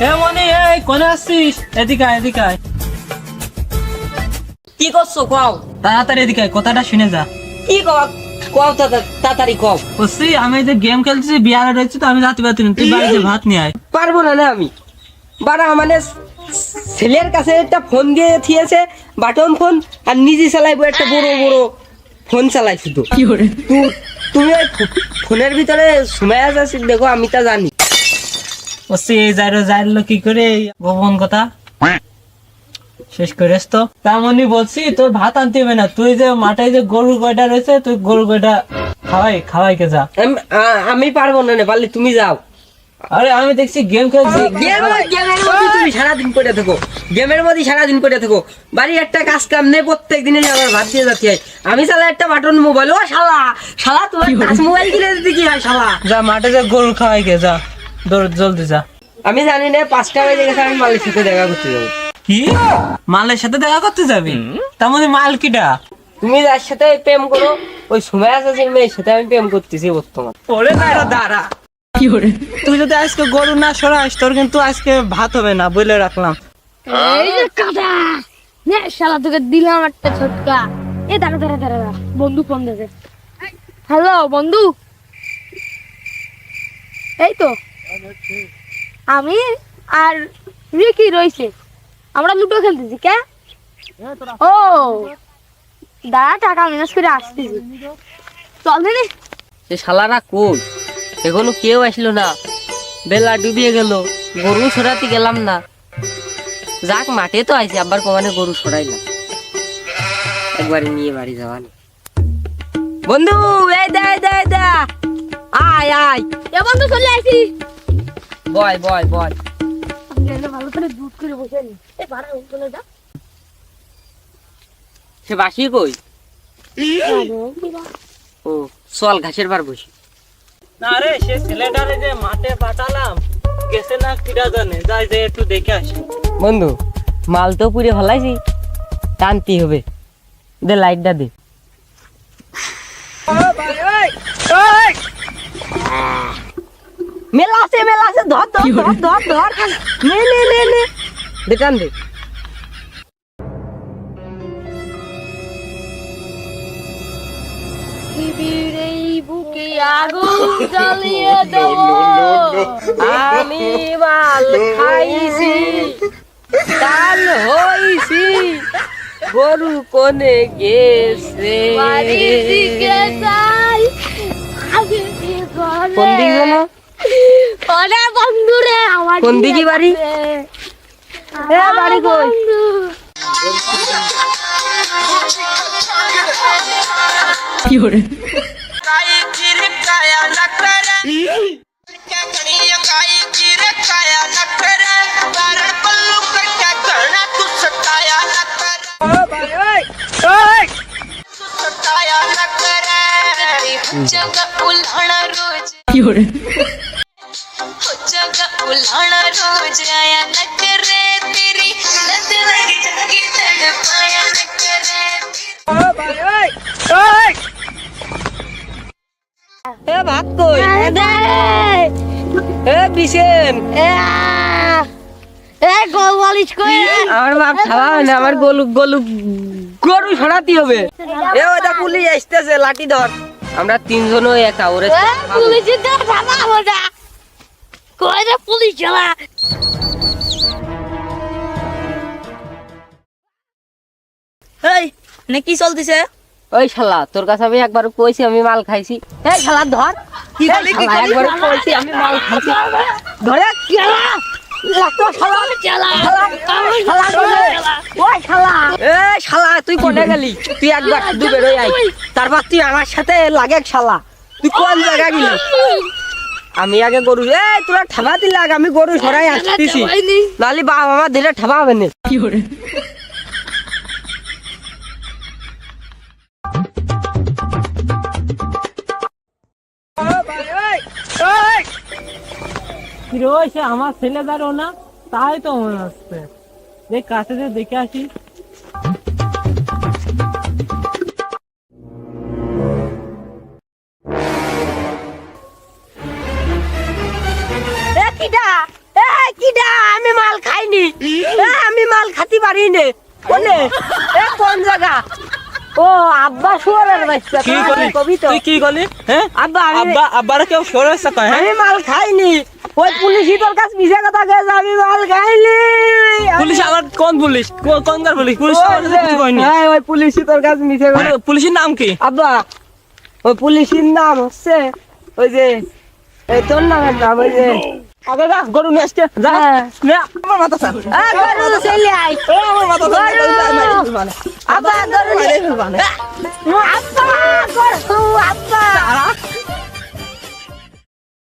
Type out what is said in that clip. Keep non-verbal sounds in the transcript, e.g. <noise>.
এ মনি এই কোনে আসছিস? এদিকে আয়, এদিকে আয়। কি করছ কও? তাড়াতাড়ি এদিকে আয়, কথাটা শুনে যা। কি কও? কও তাড়া- তাড়াতাড়ি কও। বলছি আমি এই যে গেম খেলতেছি বিয়ারে রয়েছে তো আমি রাতে না তুই বাড়িতে ভাত নিয়ে আয়। পারব না না আমি। বারা মানে ছেলের কাছে একটা ফোন দিয়ে থিয়েছে বাটন ফোন আর নিজে চালাইবো একটা বড় বড় ফোন চালাই শুধু তু- তুমি ওই ফো- ফোনের ভিতরে সময় আছে দেখো আমি তা জানি। বলছি এই যাইরো যাইলো কি করে গোপন কথা? শেষ করিস তো তেমনই বলছি তোর ভাত আনতে হবে না তুই যে মাঠে যে গরু কয়টা রয়েছে তুই গরু কয়টা খাওয়াই খাওয়াইকে যা। আমি- পারব না পারলে তুমি যাও। আরে আমি দেখছি গেম খেলছি। তুমি সারাদিন পড়ে থাকো। গেমের মধ্যে সারাদিন পড়ে থাকো। বাড়ি একটা কাজ কাম নেই প্রত্যেক দিনে আমার ভাত দিয়ে যাতে হয়। আমি চালা একটা বাটন মোবাইল ও শালা শালা তোমার মোবাইল কিনে দিতে কি হয় শালা? যা মাঠে যে গরু খাওয়াইকে যা। দৌড় জলদি যা। আমি জানি না পাঁচটা বেজে গেছে আমি মালিক সাথে দেখা করতে যাব। কি? মালের সাথে দেখা করতে যাবি? তার মধ্যে মাল কিটা তুমি যার সাথে প্রেম করো ওই সময় আছে সেই মেয়ের সাথে আমি প্রেম করতেছি বর্তমান। ওরে না দাঁড়া। তুই যদি আজকে গরু না সরাস তোর কিন্তু আজকে ভাত হবে না বলে রাখলাম। এই যে কাদা! নে শালা তোকে দিলাম একটা ছোটকা। এ দাঁড়া দাঁড়া দাঁড়া দাঁড়া। বন্ধু ফোন দেবে। হ্যালো বন্ধু? এই তো। আমি আর রিকি রয়েছে। আমরা লুডো খেলতেছি কে? ও দাঁড়া টাকা ম্যানেজ করে আসতেছি। চল দিনি সে শালারা কই? এখনও কেউ আসলো না। বেলা ডুবিয়ে গেল গরু সরাতে গেলাম না। যাক মাঠে তো আইছে আবার কমানে গরু সরাইলাম একবারে নিয়ে বাড়ি যাওয়া বন্ধু এই দে এই দে। আয় আয়। এ বন্ধু চলে আসি। বয় বয় বয় ভালো করে দুধ করে বসে নি। এ ভাড়া চলে যা। সে বাসি কই? ও চল ঘাসের বার বসি। না রে সে ছেলেটারে যে মাঠে পাঠালাম গেছে না কিরা জানে যাই যে একটু দেখে আসি। বন্ধু মাল তো পুড়ে ফেলাইছি টানতে হবে। দে লাইটটা দে। মেলা আছে মেলা আছে ধর ধর ধর ধর ধর। নে নে নে নে। দে টান দে। বুকে আগুন <laughs> জ্বালিয়ে দেব। আমি মাল খাইছি কাল হইছি গরু কোনে গেছে। বাড়ির দিকে যাই আগে কোন দিকে যেন? ওরে বন্ধু রে আমার কোন দিকে বাড়ি? এ বাড়ি কই কি ওরে কাই? চিরে কায়া না করে কাকড়ি কাই চিরে কায়া না করে বারে পল্লু কাটা করনা তু সতায়া না করে ও ভাই ওই ওই সতায়া না করে জগ উলানা রোজ কি ওরে उल्हाना रोज आया न करे तेरी लत लगी जागी तड़पाया न करे এ ভাত কই এ বিশেন এই গোল বালিশ কই আমার বাপ খাওয়া হয় না আমার গলু গলু গরু সরাতে হবে এ ওটা পুলিশ আসতেছে লাঠি ধর আমরা তিনজনও একা ওরে পুলিশের দ্বারা থামা কই রে পুলিশ এই নে কি চলতেছে? ওই শালা তোর কাছে আমি একবার কইছি আমি মাল খাইছি। এই শালা ধর। কি বলি কি শালা, একবার কইছি আমি মাল খাইছি। ধরে শালা লাগতো শালা। শালা। শালা। ওই শালা। এ শালা তুই কোনে গেলি? তুই একবার শুধু বেরোয় আই তারপর তুই আমার সাথে লাগে শালা। তুই কোন জায়গা গেলি? আমি আগে গরু এ তোরা ঠাবা দিলে আগে আমি গরু সরাই আসতেছি। নালি বাবা আমার দিলে ঠাবা হবে না। কি রয়েছে? আমার ছেলে দাঁড়ো না তাই তো মনে হচ্ছে। দেখ কাছে যে দেখে আসি। কিডা আমি মাল খাইনি। আমি মাল খাতি পারি নে কোনে? এ কোন জায়গা? ও আব্বা শুয়ারের বাচ্চা কি কবি তো তুই কি হ্যাঁ আব্বা আব্বা আব্বারা কেউ হ্যাঁ আমি মাল খাইনি। ওই পুলিশই তোর কাছে মিশে কথা গেছে আমি মাল খাইনি। পুলিশ আমার কোন পুলিশ? কো- কোনকার পুলিশ? পুলিশ কাছে হ্যাঁ ওই পুলিশই তোর কাছে মিশে কথা পুলিশের নাম কি? আব্বা ওই পুলিশের নাম হচ্ছে ওই যে এই তোর নামের নাম ওই যে আগে যা গরু নিয়ে আসছে যা হ্যাঁ। নে আমার মাথা স্যার আ, গরু চলে। আই আমার মাথা স্যার গরু। নিয়ে- আব্বা গরু আব্বা।